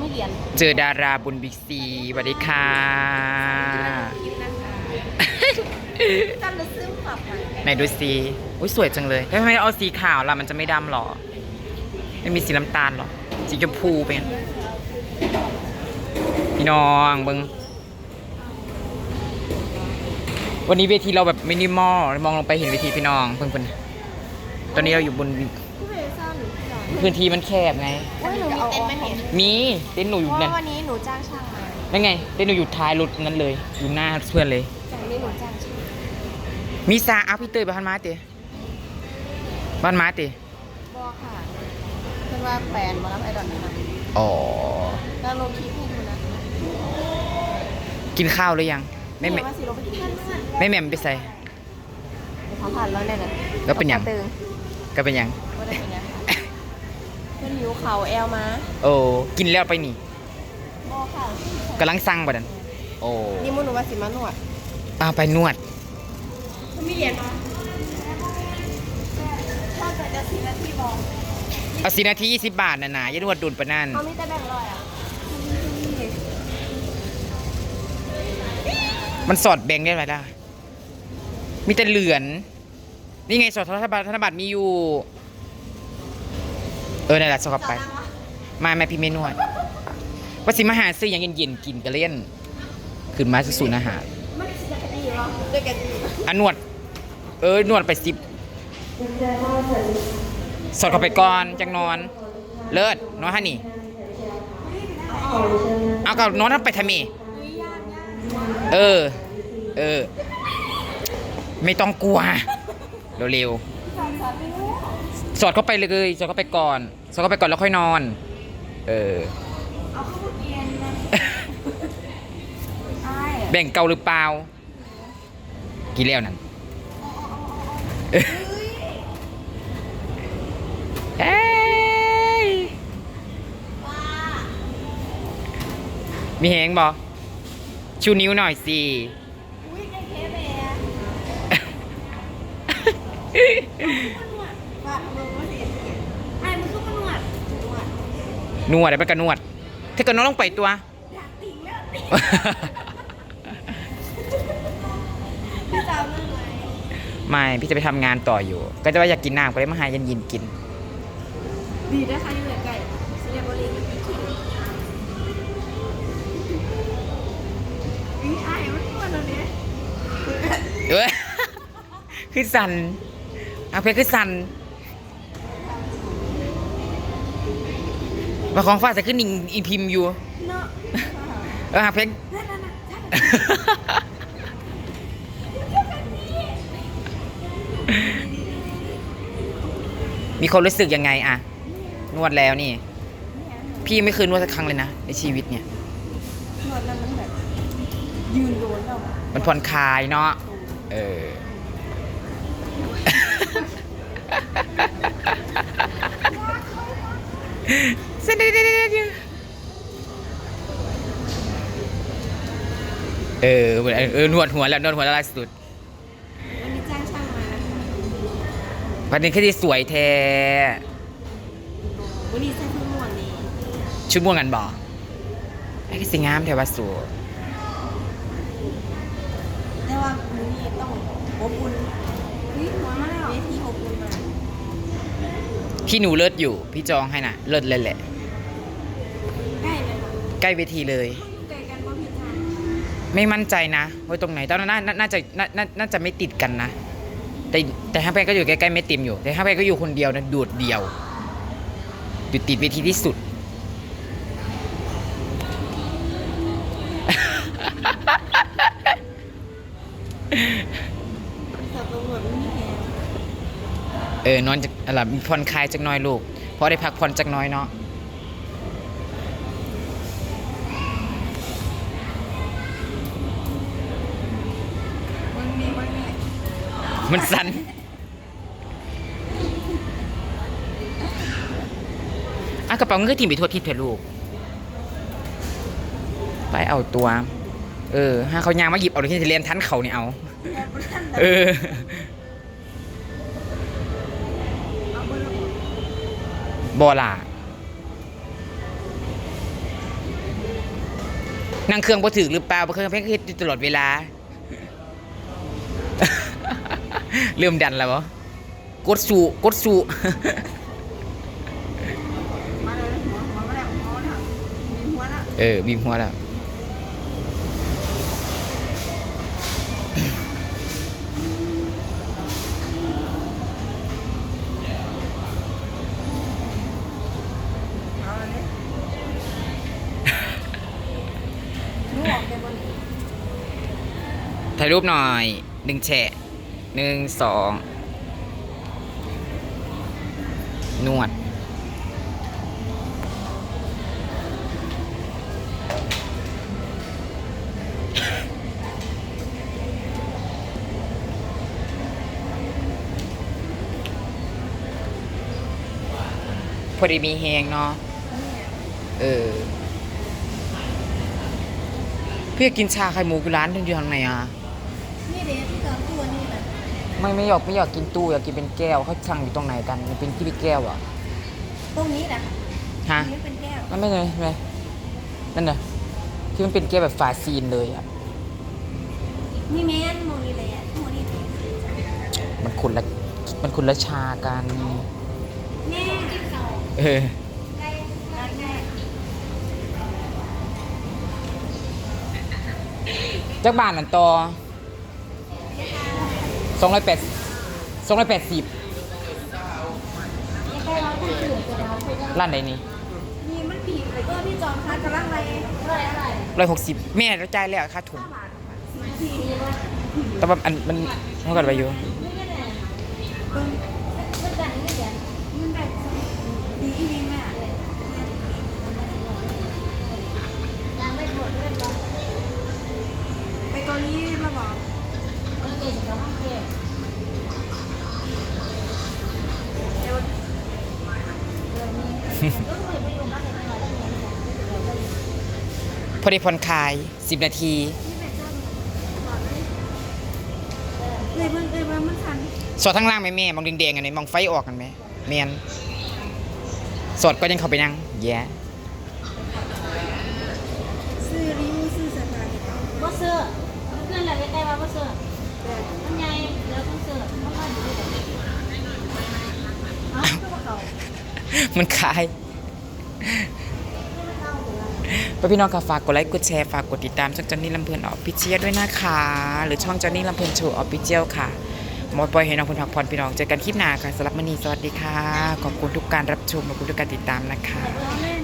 ไม่เหรียญเจอดาราบุญบิ๊กซีสวัสดีค่ะยิ้มนะคะจำเลยซื้อฝากไปไหนดูสีอุ้ยสวยจังเลยทำไมเอาสีขาวล่ะมันจะไม่ดำหรอไม่มีสีน้ำตาลหรอสีชมพูเป็นพี่น้องเบิงวันนี้เวทีเราแบบมินิมอลมองลงไปเห็นเวทีพี่น้องเพิ่งเพิ่นตอนนี้เราอยู่บน พื้นที่มันแคบไงว่าหนูมีเต็นท์ไหมเห็นมีเต้นท์หนูอยู่เพราะนั่นว่าวันนี้หนูจ้างช่างมานั่นไงเต้นท์หนูอยู่ท้ายรถนั้นเลย อยู่หน้าเพื่อนเลย จากนี้หนูจ้างช่างมีซาอัพพี่เตยบ้านมาเตะบ้านมาเตะบอค่ะเพื่อนว่าแฟนมารับไอดอนนะคะอ๋อ แล้วลงคลิปให้ดูนะกินข้าวหรือยังไม่แม่ว่าสิลงไปที่นั่นนั่นไม่แม่มไปใส่เขาผ่านแล้วเนี่ยนะแล้วเป็นหยังตึงก็เป็นหยังว่าได้เป็นหยังค่ะ เพื่อนหิวเขาแอลมาโอ้กินแล้วไปนี่บอค่ะกำลังสั่งบ่ดันโอ้นี่มุนหนูว่าสิมาหนวดเอาไปนวดมีเหรียญมาชอบแต่จะสินาทีบอกเอาสีนาทียี่สิบบาทน่ะนะอย่านวดดุนปะนั่นเขามีแต่แบ่งร้อยอะมันสอดแบ่งได้ไหมล่ะมีแต่เหลือน นี่ไงสอดธนบัตรธนบัตรมีอยู่ เออนั่นแหละสอดเข้าไป มาแม่พี่เมนวดว่าสิมาหาซื้ออย่างเย็นๆกินกันเล่นขึ้นมาสู่ศูนอาหารอันนวด เออนวดไปสิบสดเข้าไปก่อนจังนอน เลิศนอนฮะนี่เอากับนอนทำไปทำไมเออ เออ ไม่ต้องกลัว เร็วๆ สอดเข้าไปเลยสอดเข้าไปก่อน สอดเข้าไปก่อนแล้วค่อยนอน เออแบ่งเกาหรือเปล่ากี่แล้วนั่นเอ้ยมีแหงบอชูนิ้วหน่อยสิอุ้ยได้เทปเลยอะฝากมือมาสิไอ้มันคือมันหนวดห นวดนวดอะไปกันนวด ถ้าเกิดน้องต้องไปตัวอยากติงแล้วติ่งพี่จำได้ไหมไม่พี่จะไปทำงานต่ออยู่ ก็จะว่าอยากกินน้ำก็เลยมาหาเย็นกิน ดีนะคะที่เหลือไก่ซีเรียบรีอีไอ้มันอ้วนตรงนี้เอ้ยคือสันเอาเพชรคือสัน มาของฟ้าจะขึ้นอิงอีพิมพ์อยู่เนาะเออหาเพชรนั่นนั่นนั่นมีความรู้สึกยังไงอะ นวดแล้วนี่ พี่ไม่เคยนวดสักครั้งเลยนะ ในชีวิตเนี่ย นวดนั้นมันแบบยืนโดนแล้วอะมันผ่อนคลายเนาะ เออ เสด็จเออเออเออนวดหัวแล้วนวดหัวแล้วล่าสุดวันนี้จ้างช่างมานะคะประเด็นคือที่สวยแท้วันนี้ใส่เพิ่วดนี่ชุดม่วงกันบ่ไอ้ก็สิงามแถวว่าสวยแต่ว่ามื้อนี้ต้องอบอุ่นเฮ้ยหัวมาแล้วเวทีอบอุ่นมาพี่หนูเลิศอยู่ พี่จองให้น่ะ เลิศเลยแหละ ใกล้เวทีเลยใกลกันว่าพี่จ้างไม่มั่นใจนะว่าตรงไหนตอนนั้นน่าน่าน่าจะน่าน่าน่าจะไม่ติดกันนะ แต่แต่ฮักแพนก็อยู่ใกล้ๆไม่ติมอยู่ แต่ฮักแพนก็อยู่คนเดียวนะโดดเดียวอยู่ติดเวทีที่สุด สับตำรวจไม่มีแฮงเออนอนจากอะไรผ่อนคลายจักหน้อยลูกเพราะได้พักผ่อนจักหน้อยเนาะ มันสั่นอะกระเป๋าเงินก็ถิ่มไปทั่วทิศเถอะลูก ไปเอาตัว เออถ้าเขายางมาหยิบเอาเลยที่จะเรียนทันเขาเนี่ยเอา เออบอล่ะนั่งเครื่องบ่ถึกหรือเปล่าบ่เครื่องเพลงเฮ็ดตลอดเวลา เริ่มดันแล้วบ่กดสู่กดสู่มาเลยหัวหัวมาแล้วหัวมาแล้วมีหัวแล้วเออบีบหัวแล้วเอาเลยนูออกไปบนนี้ถ่ายรูปหน่อยหนึ่งแฉะ หนึ่งสองนวด พอดีมีแหงเนาะ เออ พี่อยากกินชาไข่มุกร้านที่อยู่ทางไหนอะ นี่เด็ก ไม่ไม่อยากไม่อยากกินตู้อยากกินเป็นแก้วเขาสั่งอยู่ตรงไหนกันมันเป็นที่เป็นแก้วอะตรงนี้นะฮะตรงนี้เป็นแก้วมันไม่เลยไม่นั่นน่ะที่มันเป็นแก้วแบบฝาซีนเลยอะนี่แม่นโมนี่เลยอะโมนี่เลยมันคนละมันคนละชากันแม่กินเก่าเออไก่ไก่จากบ้านนั่นต่อ สองร้อยแปดสองร้อยแปดสิบไก่ร้อนตื่นตัวเราคุยกันร้านไหนนี่นี่มันปีกไปก็พี่จอมคัดกำลังอะไรอะไรอะไรร้อยหกสิบแม่เราจ่ายแล้วค่าถุงสี่แต่ว่าอันมันเท่ากันไปอยู่มันแบบนี้เดี๋ยวมันแบบดีจริงแม่ยังไม่หมดเลยปะไปเกาหลีมาบอกโอเคจะห้องเก็บเดี๋ยวเดี๋ยวนี้ต้องไปไปอยู่บ้านไหนหน่อยได้ไหม พอดีผ่อนคลายสิบนาที เลยเบิ่งเลยเบิ่งมันสั่นสอดทั้งล่างไหมแม่มองแดงๆอันไหนมองไฟออกกันไหมเมียนสอดก็ยังเข้าไปนั่งแย่ซื้อริ้วซื้อสถานที่บ่เสื้อเพื่อนแหละใกล้ๆว่าบ่เสื้อ มันใหญ่แล้วต้องเสื้อมันมาอยู่ด้วยกันเอาก็บ่เขามันคลายพี่น้องค่ะฝากกดไลค์กดแชร์ฝากกดติดตามช่องจอนนี่ลำเพลินออฟฟิเชียลด้วยนะคะ หรือช่องจอนนี่ลำเพลินโชว์ออฟฟิเชียลค่ะหมดปล่อยให้น้องคุณพักผ่อนพี่น้องเจอกันคลิปหน้าค่ะสำหรับมอนีสวัสดีค่ะ ขอบคุณทุกการรับชมขอบคุณทุกการติดตามนะคะ แต่ว่าแม่